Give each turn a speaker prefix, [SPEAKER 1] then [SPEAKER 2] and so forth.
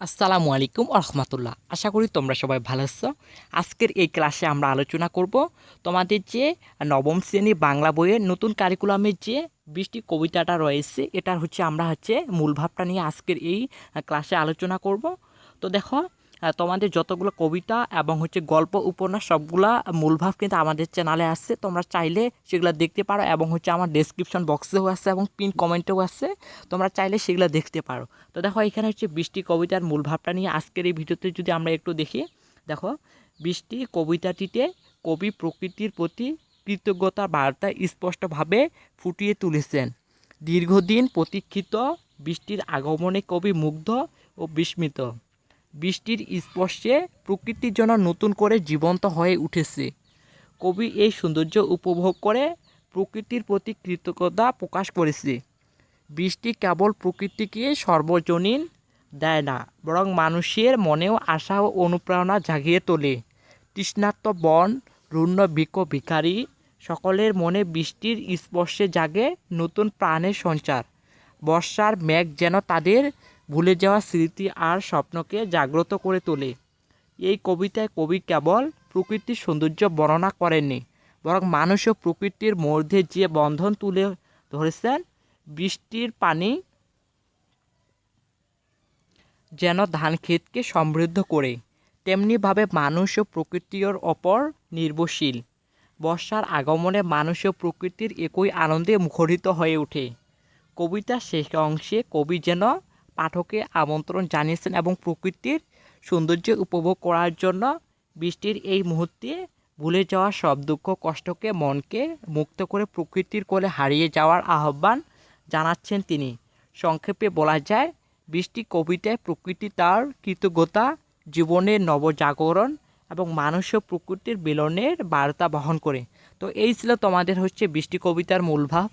[SPEAKER 1] আসসালামু আলাইকুম রহমতুল্লাহ আশা করি তোমরা সবাই ভালো আছো। আজকের এই ক্লাসে আমরা আলোচনা করব তোমাদের যে নবম শ্রেণি বাংলা বইয়ের নতুন কারিকুলামের যে বৃষ্টি কবিতাটা রয়েছে, এটার হচ্ছে আমরা হচ্ছে মূল ভাবটা নিয়ে আজকের এই ক্লাসে আলোচনা করব। তো দেখো তোমাদের যতগুলো কবিতা এবং হচ্ছে গল্প, উপন্যাস, সবগুলা মূলভাব কিন্তু আমাদের চ্যানেলে আছে। তোমরা চাইলে সেগুলো দেখতে পারো এবং হচ্ছে আমার ডেসক্রিপশন বক্সেও আছে এবং পিন কমেন্টেও আছে। তোমরা চাইলে সেগুলো দেখতে পারো। তো দেখো, এখানে হচ্ছে বৃষ্টি কবিতার মূলভাবটা নিয়ে আজকের এই ভিডিওতে যদি আমরা একটু দেখি, দেখো, বৃষ্টি কবিতাটিতে কবি প্রকৃতির প্রতি কৃতজ্ঞতার বার্তা স্পষ্টভাবে ফুটিয়ে তুলেছেন। দীর্ঘদিন প্রতীক্ষিত বৃষ্টির আগমনে কবি মুগ্ধ ও বিস্মিত। বৃষ্টির স্পর্শে প্রকৃতির জন্য নতুন করে জীবন্ত হয়ে উঠেছে। কবি এই সৌন্দর্য উপভোগ করে প্রকৃতির প্রতি কৃতজ্ঞতা প্রকাশ করেছে। বৃষ্টি কেবল প্রকৃতিকে সর্বজনীন দেয় না, বরং মানুষের মনেও আশা ও অনুপ্রেরণা জাগিয়ে তোলে। তৃষ্ণার্ত বন, রুণ্য বৃক্ষ ভিখারি, সকলের মনে বৃষ্টির স্পর্শে জাগে নতুন প্রাণের সঞ্চার। বর্ষার মেঘ যেন তাদের ভুলে যাওয়া স্মৃতি আর স্বপ্নকে জাগ্রত করে তোলে। এই কবিতায় কবি কেবল প্রকৃতির সৌন্দর্য বর্ণনা করেননি, বরং মানুষ ও প্রকৃতির মধ্যে যে বন্ধন তুলে ধরেছেন, বৃষ্টির পানি যেন ধান ক্ষেতকে সমৃদ্ধ করে, তেমনিভাবে মানুষ ও প্রকৃতির ওপর নির্ভরশীল। বর্ষার আগমনে মানুষ ও প্রকৃতির একই আনন্দে মুখরিত হয়ে ওঠে। কবিতার শেষ অংশে কবি যেন পাঠকে আমন্ত্রণ জানিয়েছেন এবং প্রকৃতির সৌন্দর্য উপভোগ করার জন্য বৃষ্টির এই মুহূর্তে ভুলে যাওয়া সব দুঃখ, কষ্টকে মনকে মুক্ত করে প্রকৃতির কোলে হারিয়ে যাওয়ার আহ্বান জানাচ্ছেন তিনি। সংক্ষেপে বলা যায়, বৃষ্টি কবিতায় প্রকৃতি তার কৃতজ্ঞতা, জীবনের নবজাগরণ এবং মানুষ ও প্রকৃতির মিলনের বার্তা বহন করে। তো এই ছিল তোমাদের হচ্ছে বৃষ্টি কবিতার মূল ভাব।